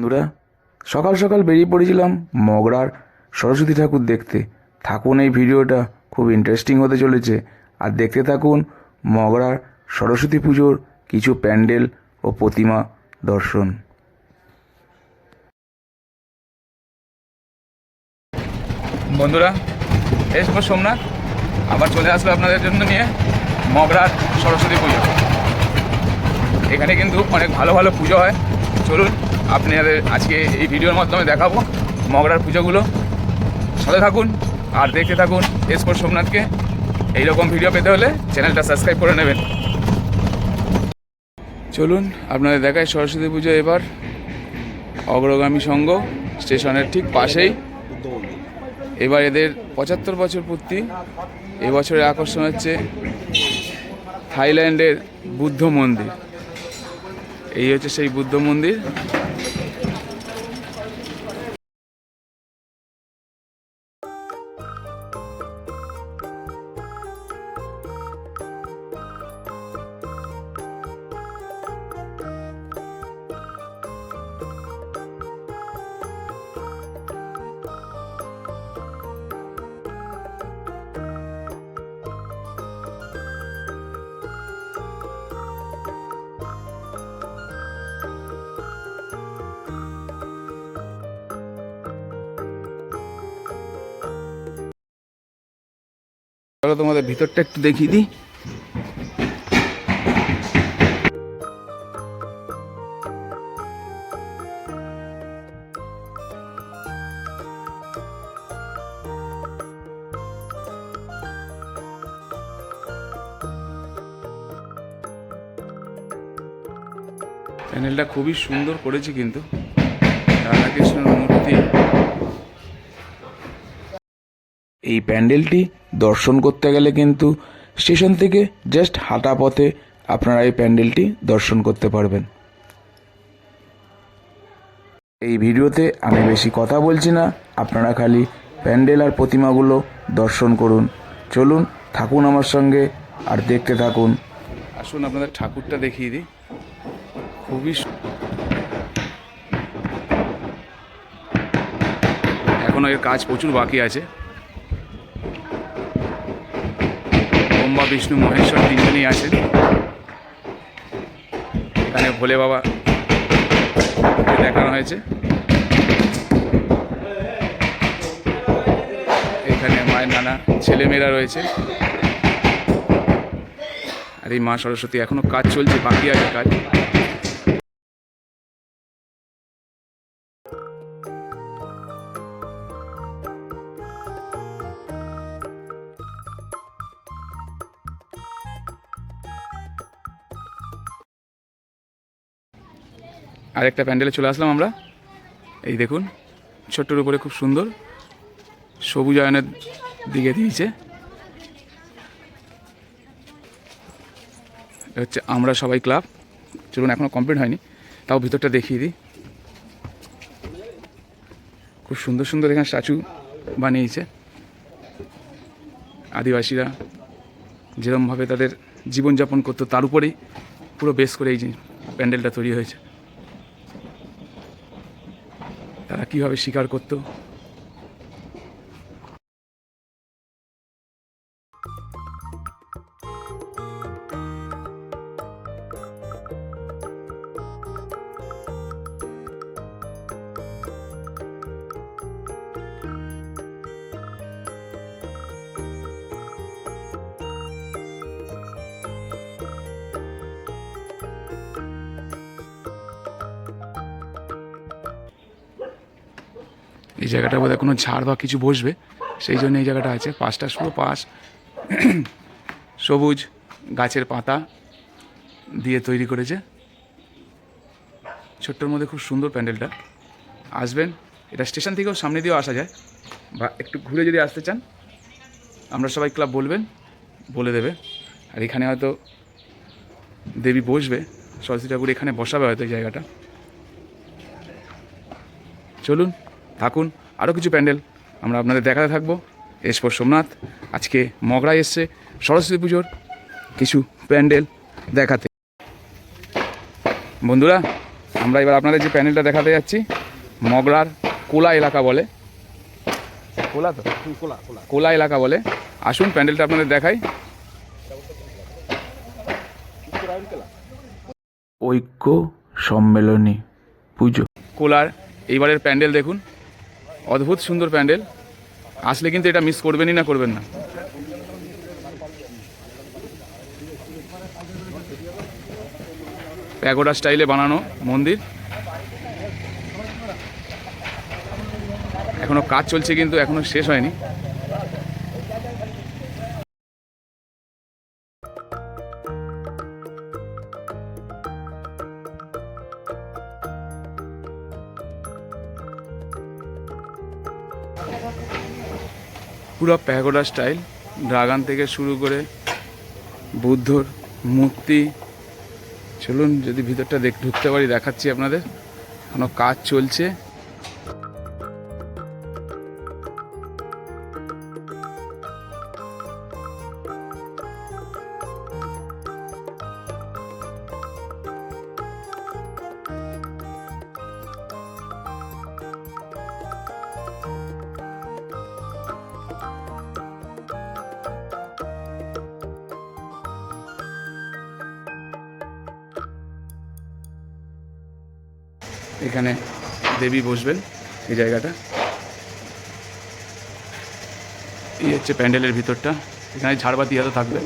বন্ধুরা, সকাল সকাল বেরিয়ে পড়েছিলাম মগরার সরস্বতী ঠাকুর দেখতে। থাকুন, এই ভিডিওটা খুব ইন্টারেস্টিং হতে চলেছে। আর দেখতে থাকুন মগরার সরস্বতী পুজোর কিছু প্যান্ডেল ও প্রতিমা দর্শন। বন্ধুরা এসবো সোমনাথ, আবার চলে আসলো আপনাদের জন্য নিয়ে মগরার সরস্বতী পুজো। এখানে কিন্তু অনেক ভালো ভালো পুজো হয়। চলুন আপনাদের আজকে এই ভিডিওর মাধ্যমে দেখাবো মগরার পুজোগুলো। সাথে থাকুন আর দেখতে থাকুন এসপোর সোমনাথকে। এইরকম ভিডিও পেতে হলে চ্যানেলটা সাবস্ক্রাইব করে নেবেন। চলুন আপনাদের দেখায় সরস্বতী পুজো এবার। অগ্রগামী সংঘ স্টেশনের ঠিক পাশেই। এবার এদের পঁচাত্তর বছর পূর্তি। এবছরের আকর্ষণ হচ্ছে থাইল্যান্ডের বুদ্ধ মন্দির। এই হচ্ছে সেই বুদ্ধ মন্দির। চলো তোমাদের ভিতরটা একটু দেখিয়ে দিই। প্যানেলটা খুবই সুন্দর করেছে কিন্তু। রাধাকৃষ্ণের মূর্তি। এই প্যান্ডেলটি দর্শন করতে গেলে কিন্তু স্টেশন থেকে জাস্ট হাঁটা পথে আপনারা এই প্যান্ডেলটি দর্শন করতে পারবেন। এই ভিডিওতে আমি বেশি কথা বলছি না, আপনারা খালি প্যান্ডেল আর প্রতিমাগুলো দর্শন করুন। চলুন, থাকুন আমার সঙ্গে আর দেখতে থাকুন। আসুন, আপনাদের ঠাকুরটা দেখিয়ে দিই। খুবই এখনও এর কাজ প্রচুর বাকি আছে। বিষ্ণু মহেশ্বর তিনজনই আছেন। এখানে ভোলে বাবা দেখানো হয়েছে। এখানে মায়ের নানা ছেলেমেয়েরা রয়েছে। আর এই মা সরস্বতী এখনও কাজ চলছে, বাকি আছে কাজ। আরেকটা প্যান্ডেলে চলে আসলাম আমরা। এই দেখুন ছোট্টর উপরে খুব সুন্দর সবুজায়নের দিকে দিয়েছে। হচ্ছে আমরা সবাই ক্লাব। চলুন এখনও কমপ্লিট হয়নি, তাও ভিতরটা দেখিয়ে দিই। খুব সুন্দর সুন্দর এখানে স্ট্যাচু বানিয়েছে। আদিবাসীরা যেরমভাবে তাদের জীবনযাপন করতো, তার উপরেই পুরো বেস করে এই প্যান্ডেলটা তৈরি হয়েছে তারা কীভাবে শিকার করতো? এই জায়গাটা বোধহয় কোনো ঝাড় বা কিছু বসবে, সেই জন্য এই জায়গাটা আছে। পাঁচটা পুরো পাশ সবুজ গাছের পাতা দিয়ে তৈরি করেছে। ছোট্টর মধ্যে খুব সুন্দর প্যান্ডেলটা। আসবেন, এটা স্টেশন থেকেও সামনে দিয়েও আসা যায়। বা একটু ঘুরে যদি আসতে চান, আমরা সবাই ক্লাব বলবেন, বলে দেবে। আর এখানে হয়তো দেবী বসবে, সরস্বতী ঠাকুর এখানে বসাবে হয়তো এই জায়গাটা। চলুন। থাকুন। আরও কিছু প্যান্ডেল আমরা আপনাদের দেখাতে থাকব। এসপর সোমনাথ আজকে মগরা এসছে সরস্বতী পুজোর কিছু প্যান্ডেল দেখাতে। বন্ধুরা আমরা এবার আপনাদের যে প্যান্ডেলটা দেখাতে যাচ্ছি মগরার কোলা এলাকা বলে। কোলা তো? কোলা কোলা। কোলা এলাকা বলে। আসুন প্যান্ডেলটা আপনাদের দেখাই। ঐক্য সম্মেলনী পুজো। কোলার এইবারের প্যান্ডেল দেখুন। অদ্ভুত সুন্দর প্যান্ডেল। আসলে কিন্তু এটা মিস করবেনই না, করবেন না। প্যাগোডা স্টাইলে বানানো মন্দির। এখনও কাজ চলছে কিন্তু এখনও শেষ হয়নি। পুরো প্যাগোডা স্টাইল, ড্রাগান থেকে শুরু করে বুদ্ধর মূর্তি। চলুন যদি ভিতরটা দেখ ঢুকতে পারি, দেখাচ্ছি আপনাদের। কোনো কাজ চলছে। এখানে দেবী বসবেন এই জায়গাটা। এই হচ্ছে প্যান্ডেলের ভিতরটা। এখানে ঝাড়বাতি হাতে থাকবে।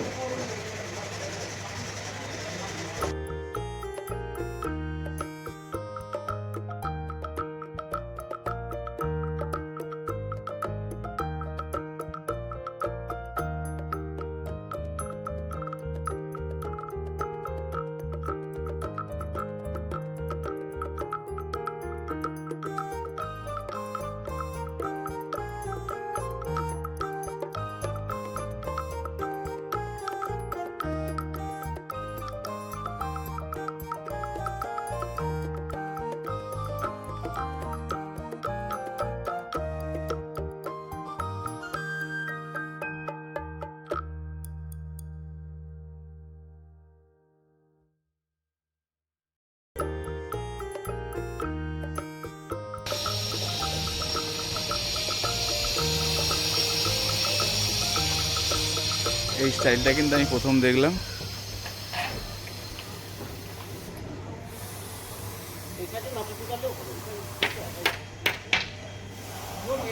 এই স্টাইলটা কিন্তু আমি প্রথম দেখলাম।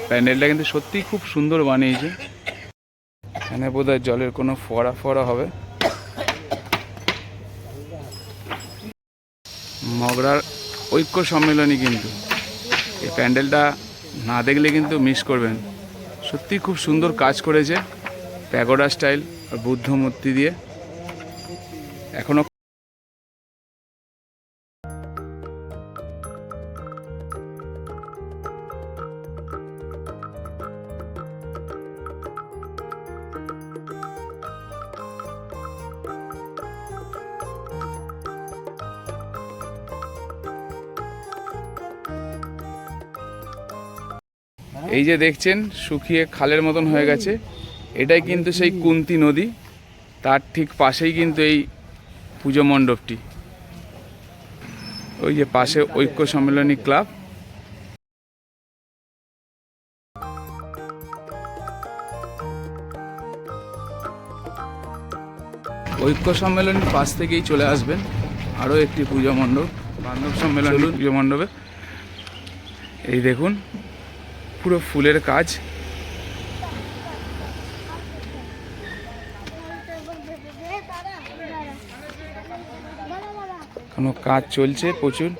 প্যান্ডেলটা কিন্তু সত্যি খুব সুন্দর বানিয়েছে। এখানে বোধহয় জলের কোনো ফোয়ারা ফোয়ারা হবে। মগরার ঐক্য সম্মেলনী কিন্তু। এই প্যান্ডেলটা না দেখলে কিন্তু মিস করবেন। সত্যি খুব সুন্দর কাজ করেছে। প্যাগোডা স্টাইল আর বুদ্ধ মূর্তি দিয়ে এখনও এই যে দেখছেন, শুকিয়ে খালের মতন হয়ে গেছে। এটাই কিন্তু সেই কুন্তি নদী। তার ঠিক পাশেই কিন্তু এই পুজো মণ্ডপটি। ওই যে পাশে ঐক্য সম্মেলনী ক্লাব। ঐক্য সম্মেলনীর পাশ থেকেই চলে আসবেন। আরও একটি পুজো মণ্ডপ বান্ধব সম্মেলনী পুজো মণ্ডপে। এই দেখুন পুরো ফুলের কাজ। কোনো কাজ চলছে প্রচুর।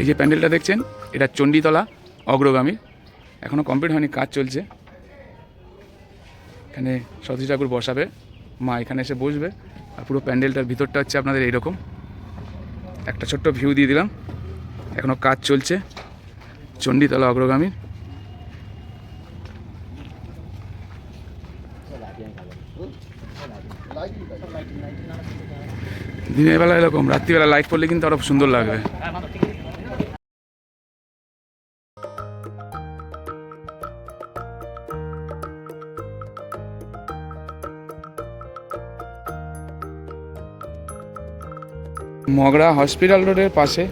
এই যে প্যান্ডেলটা দেখছেন, এটা চণ্ডীতলা, অগ্রগামী। এখনও কমপ্লিট হয়নি, কাজ চলছে। এখানে সতীশ ঠাকুর বসাবে, মা এখানে এসে বসবে, আর পুরো প্যান্ডেলটার ভিতরটা হচ্ছে আপনাদের এইরকম। একটা ছোট্ট ভিউ দিয়ে দিলাম এখনও কাজ চলছে, চণ্ডীতলা, অগ্রগামী। দিনের বেলা এরকম, রাত্রিবেলা লাইট পড়লে কিন্তু আরও সুন্দর লাগবে। মগরা হসপিটাল রোডের পাশে।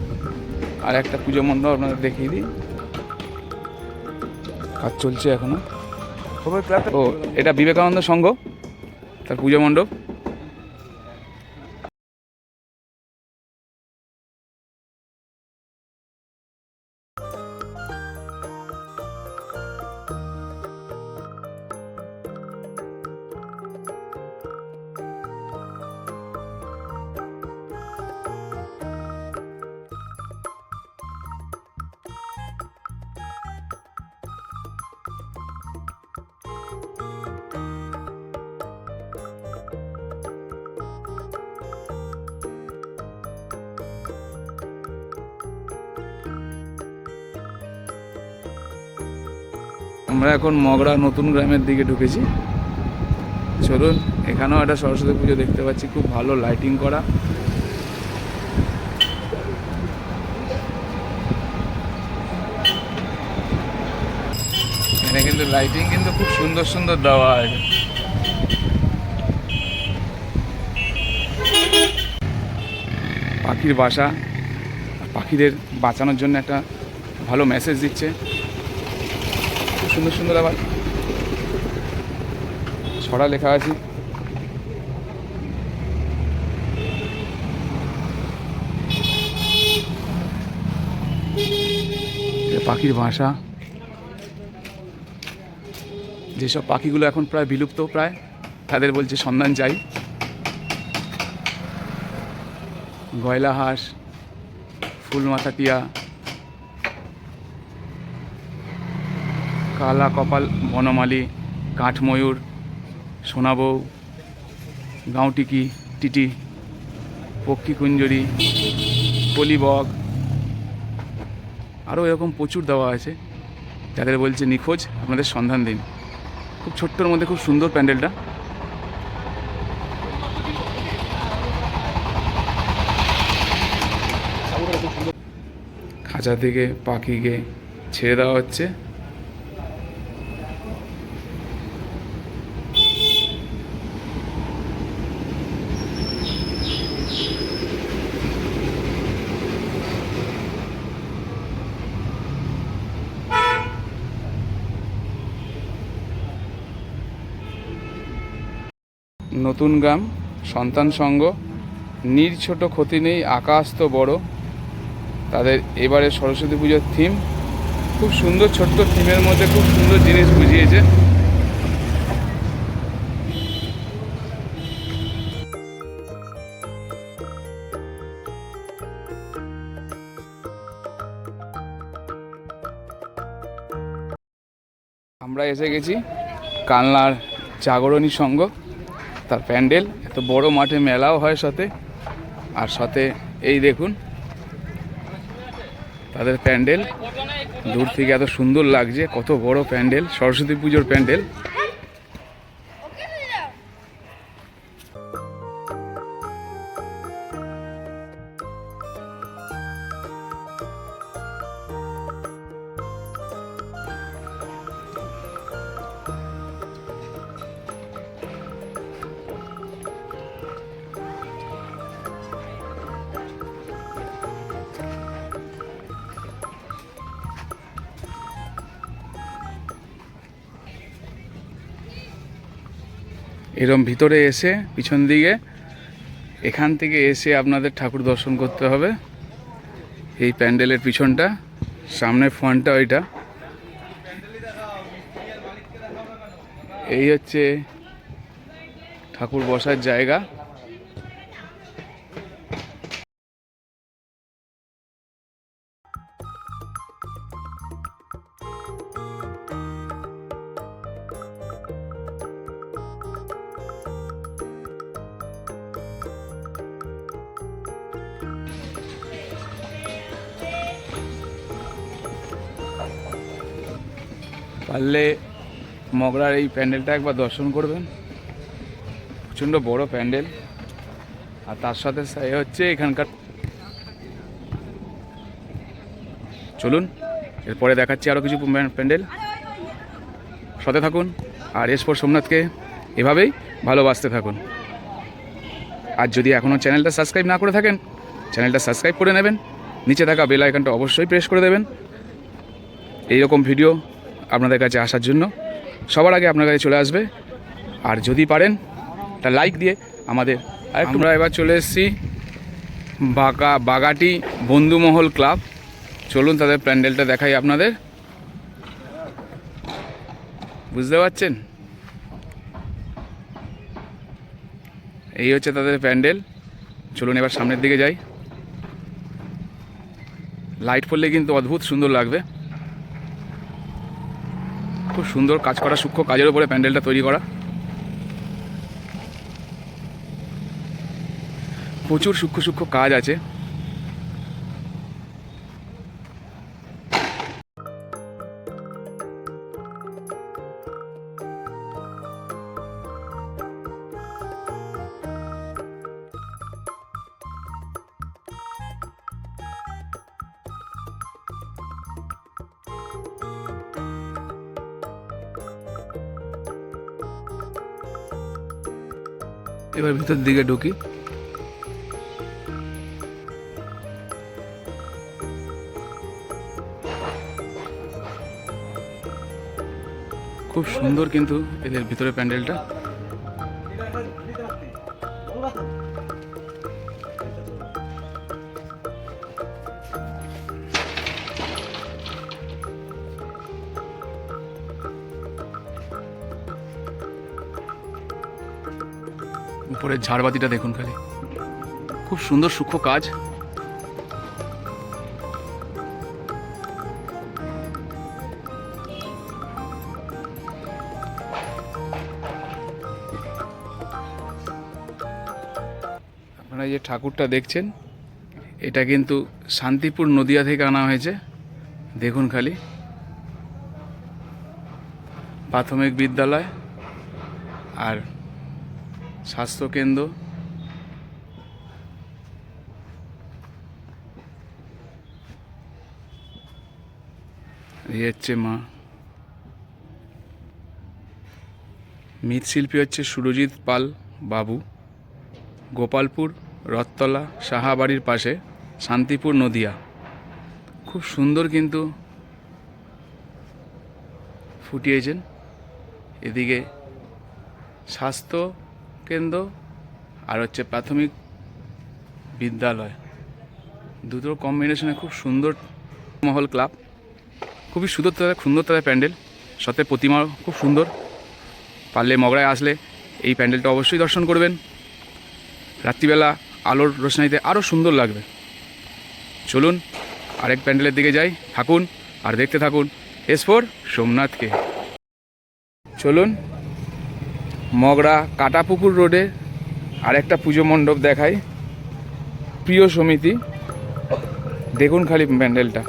আর একটা পুজো মণ্ডপ আপনাদের দেখিয়ে দিই। কাজ চলছে এখনও। ও এটা বিবেকানন্দ সংঘ তার পুজো মণ্ডপ। আমরা এখন মগরা নতুন গ্রামের দিকে ঢুকেছি। চলুন, এখানেও একটা সরস্বতী পুজো দেখতে পাচ্ছি, খুব ভালো লাইটিং করা। এখানে কিন্তু লাইটিং কিন্তু খুব সুন্দর সুন্দর দেওয়া আছে পাখির বাসা, পাখিদের বাঁচানোর জন্য একটা ভালো মেসেজ দিচ্ছে। সুন্দর সুন্দর আবার ছড়া লেখা আছে। পাখির ভাষা যেসব পাখিগুলো এখন প্রায় বিলুপ্ত প্রায়, তাদের বলছে সন্ধান চাই। গয়লা হাঁস ফুলমাথা টিয়া কালা কপাল, বনমালী, কাঠময়ূর সোনাবৌ গাঁওটিকি, টিটি পক্ষী কুঞ্জরি কলিবগ আরও এরকম প্রচুর দেওয়া আছে যাদের বলছে নিখোঁজ, আপনাদের সন্ধান দিন। খুব ছোট্টর মধ্যে খুব সুন্দর প্যান্ডেলটা। খাঁচা থেকে পাখিকে ছেড়ে দেওয়া হচ্ছে। নতুন গ্রাম, সন্তান সঙ্গ নির ছোট ক্ষতি নেই, আকাশ তো বড়। তাদের এবারে সরস্বতী পুজোর থিম খুব সুন্দর ছোট্ট থিমের মধ্যে খুব সুন্দর জিনিস বুঝিয়েছে। আমরা এসে গেছি কালনার জাগরণী সংঘ। তার প্যান্ডেল, এত বড় মাঠে মেলাও হয় সাথে। আর সাথে এই দেখুন, তাদের প্যান্ডেল। দূর থেকে এত সুন্দর লাগছে, কত বড় প্যান্ডেল, সরস্বতী পুজোর প্যান্ডেল। ভিতরে এসে, পিছন দিকে, এখান থেকে এসে আপনাদের ঠাকুর দর্শন করতে হবে। এই প্যান্ডেলের পিছনটা, সামনে ফোনটা ওইটা। এই হচ্ছে ঠাকুর বসার জায়গা। মগরার এই প্যান্ডেলটা একবার দর্শন করবেন। প্রচণ্ড বড় প্যান্ডেল। আর তার সাথে এ হচ্ছে এখানকার চলুন, এরপরে দেখাচ্ছি আরও কিছু প্যান্ডেল। সাথে থাকুন, আর এসপর সোমনাথকে এভাবেই ভালোবাসতে থাকুন। আর যদি এখনও চ্যানেলটা সাবস্ক্রাইব না করে থাকেন, চ্যানেলটা সাবস্ক্রাইব করে নেবেন। নিচে থাকা বেল আইকনটা অবশ্যই প্রেস করে দেবেন। এইরকম ভিডিও আপনাদের কাছে আসার জন্য সবার আগে আপনার কাছে চলে আসবে। আর যদি পারেন, তা লাইক দিয়ে আমাদের আমরা এবার চলে এসেছি বাগা বাগাটি বন্ধুমহল ক্লাব চলুন তাদের প্যান্ডেলটা দেখাই আপনাদের। বুঝতে পারছেন? এই হচ্ছে তাদের প্যান্ডেল। চলুন এবার সামনের দিকে যাই। লাইট পড়লে কিন্তু অদ্ভুত সুন্দর লাগবে। খুব সুন্দর কাজ করা, সূক্ষ্ম কাজের উপরে প্যান্ডেলটা তৈরি করা। প্রচুর সূক্ষ্ম সূক্ষ্ম কাজ আছে। এবার ভিতর দিকে ঢুকি। খুব সুন্দর কিন্তু এদের ভিতরে প্যান্ডেলটা। উপরের ঝাড়বাতিটা দেখুন খালি। খুব সুন্দর সূক্ষ্ম কাজ। আপনারা যে ঠাকুরটা দেখছেন, এটা কিন্তু শান্তিপুর নদিয়া থেকে আনা হয়েছে। দেখুন খালি। প্রাথমিক বিদ্যালয় আর স্বাস্থ্যকেন্দ্র। এই হচ্ছে মা। মৃৎশিল্পী হচ্ছে সুরজিৎ পাল বাবু। গোপালপুর, রথতলা, সাহাবাড়ির পাশে শান্তিপুর, নদিয়া। খুব সুন্দর কিন্তু ফুটিয়েছেন। এদিকে স্বাস্থ্য কেন্দ্র আর হচ্ছে প্রাথমিক বিদ্যালয়। দুটোর কম্বিনেশনে খুব সুন্দর মহল ক্লাব খুবই সুন্দর তাদের সুন্দর তাদের প্যান্ডেল। সাথে প্রতিমা খুব সুন্দর। পারলে মগড়ায় আসলে এই প্যান্ডেলটা অবশ্যই দর্শন করবেন। রাত্রিবেলা আলোর রোশনাইতে আরও সুন্দর লাগবে। চলুন, আরেক প্যান্ডেলের দিকে যাই। থাকুন আর দেখতে থাকুন। এস ফোর সোমনাথকে। চলুন মগরা কাটাপুকুর রোডে আরেকটা পুজো মণ্ডপ দেখাই প্রিয় সমিতি। দেখুন খালি প্যান্ডেলটা।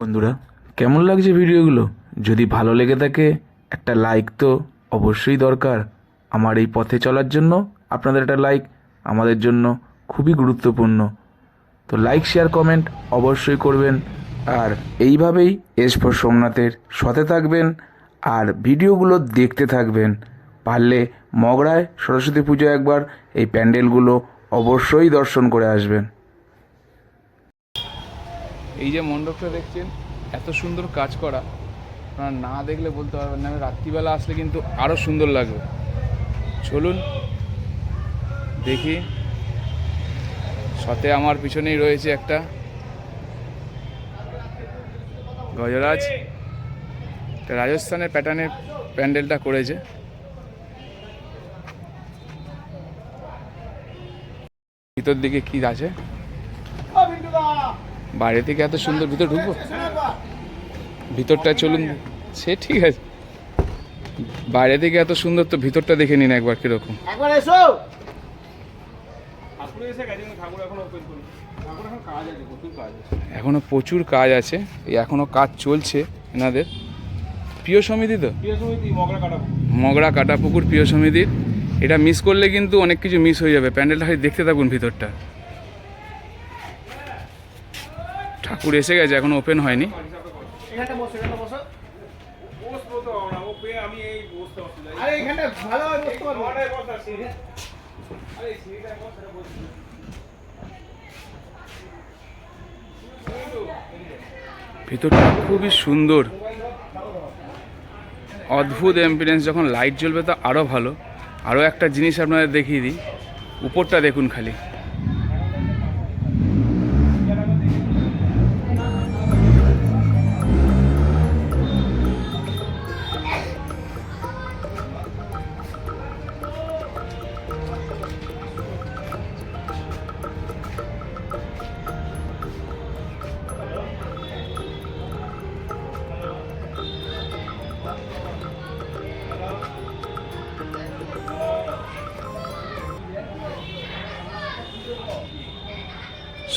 বন্ধুরা, কেমন লাগছে ভিডিওগুলো? যদি ভালো লেগে থাকে, একটা লাইক তো অবশ্যই দরকার। আমার এই পথে চলার জন্য আপনাদের একটা লাইক আমাদের জন্য খুবই গুরুত্বপূর্ণ। তো লাইক শেয়ার কমেন্ট অবশ্যই করবেন। আর এইভাবেই এস ফর সোমনাথের সাথে থাকবেন আর ভিডিওগুলো দেখতে থাকবেন। পারলে মগরায় সরস্বতী পুজো একবার এই প্যান্ডেলগুলো অবশ্যই দর্শন করে আসবেন। এই যে মণ্ডপটা দেখছেন, এত সুন্দর কাজ করা। আপনারা না দেখলে বলতে পারবেন না রাত্রিবেলা আসলে কিন্তু আরও সুন্দর লাগবে। চলুন, দেখি। সাথে আমার পিছনেই রয়েছে একটা গজরাজ। রাজস্থানের প্যাটার্নের প্যান্ডেলটা করেছে। ভিতর দিকে কি আছে? বাইরে থেকে এত সুন্দর ভিতর ঢুকবো? ভিতরটা চলুন সে ঠিক আছে। বাইরে থেকে এত সুন্দর তো ভিতরটা দেখে নিন একবার কীরকম। একবার এসো। এখনও প্রচুর কাজ আছে। এই এখনও কাজ চলছে এনাদের। প্রিয় সমিতি তো? মগরা কাটা পুকুর প্রিয় সমিতির। এটা মিস করলে কিন্তু অনেক কিছু মিস হয়ে যাবে। প্যান্ডেলটা দেখতে থাকুন ভিতরটা। ঠাকুর এসে গেছে এখনও ওপেন হয়নি। ভিতরটা খুবই সুন্দর। অদ্ভুত এম্পিডেন্স যখন লাইট জ্বলবে তো আরও ভালো। আরও একটা জিনিস আপনাদের দেখিয়ে দিই। উপরটা দেখুন খালি।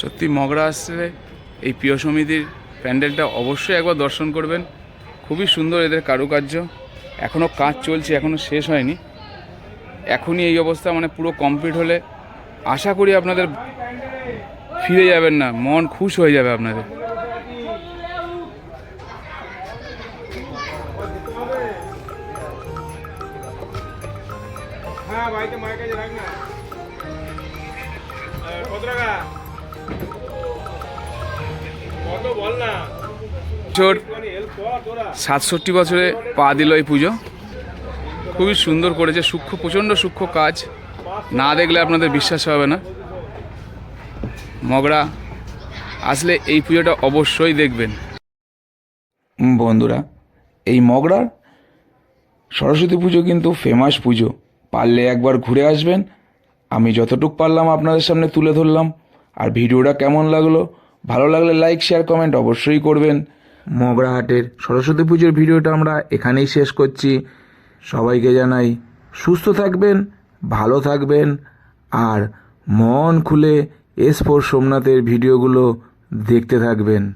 সত্যি মগরা আসলে এই প্রিয় সমিতির প্যান্ডেলটা অবশ্যই একবার দর্শন করবেন। খুবই সুন্দর এদের কারুকার্য। এখনও কাজ চলছে এখনও শেষ হয়নি। এখনই এই অবস্থা মানে পুরো কমপ্লিট হলে আশা করি আপনাদের ফিরে যাবেন না। মন খুশ হয়ে যাবে আপনাদের। বছর সাতষট্টি বছরে পা দিল এই পুজো। খুবই সুন্দর করেছে, সূক্ষ্ম, প্রচণ্ড সূক্ষ্ম কাজ। না দেখলে আপনাদের বিশ্বাস হবে না। মগরা, আসলে এই পুজোটা অবশ্যই দেখবেন। বন্ধুরা, এই মগরার সরস্বতী পুজো কিন্তু ফেমাস পুজো। পারলে একবার ঘুরে আসবেন। আমি যতটুকু পারলাম আপনাদের সামনে তুলে ধরলাম। আর ভিডিওটা কেমন লাগল? ভালো লাগলে লাইক শেয়ার কমেন্ট অবশ্যই করবেন। মগরা হাটের সরস্বতী পুজোর ভিডিওটা আমরা এখানেই শেষ করছি। সবাইকে জানাই সুস্থ থাকবেন, ভালো থাকবেন, আর মন খুলে এস ফোর সোমনাথের ভিডিওগুলো দেখতে থাকবেন।